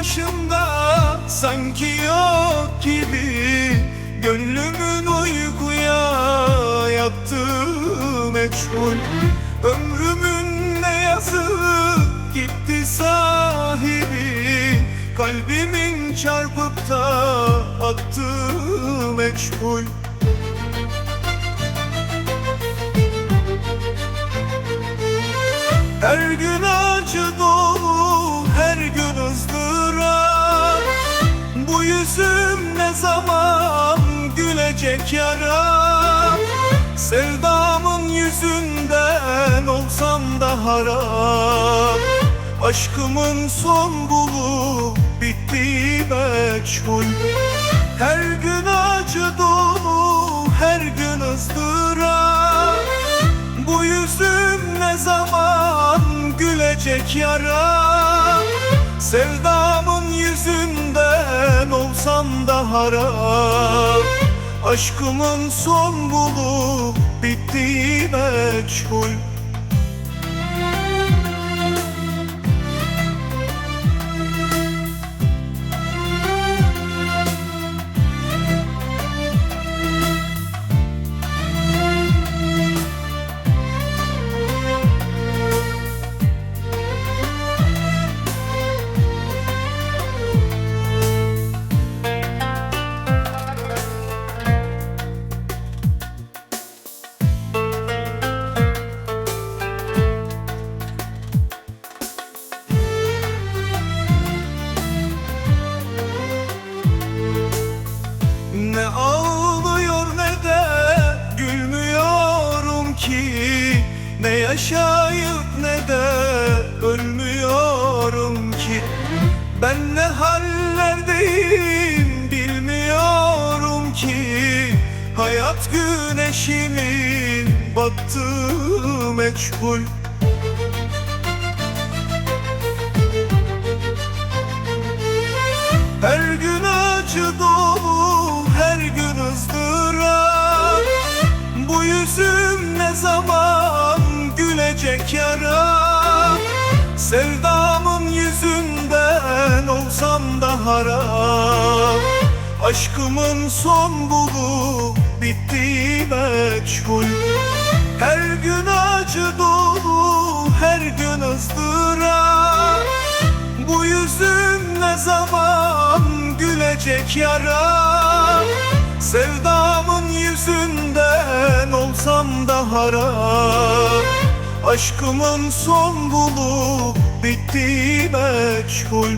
başımda sanki yok gibi. Gönlümün uykuya yattığı meçhul. Ömrümün ne yazık gitti sahibi. Kalbimin çarpıp da attığı meçhul. Her gün acı gülecek yaram Sevdamın yüzünden olsam da harap. Aşkımın son bulup bittiği meçhul. Her gün acı dolu, her gün ızdırap. Bu yüzüm ne zaman gülecek yara? Sevdamın yüzünden olsam da harap Aşkımın son bulup bittiği meçhul yaşayıp ne de ölmüyorum ki? Ben ne hallerdeyim bilmiyorum ki. Hayat güneşimin battığı meçhul. Her gün acı dolu, her gün ızdırap. Bu yüzüm ne zaman gülecek yaram Sevdamın yüzünden olsam da harap Aşkımın son bulup bittiği meçhul. Her gün acı dolu, her gün ızdırap. Bu yüzüm ne zaman gülecek yara Sevdamın yüzünden olsam da harap Aşkımın son bulup bittiği meçhul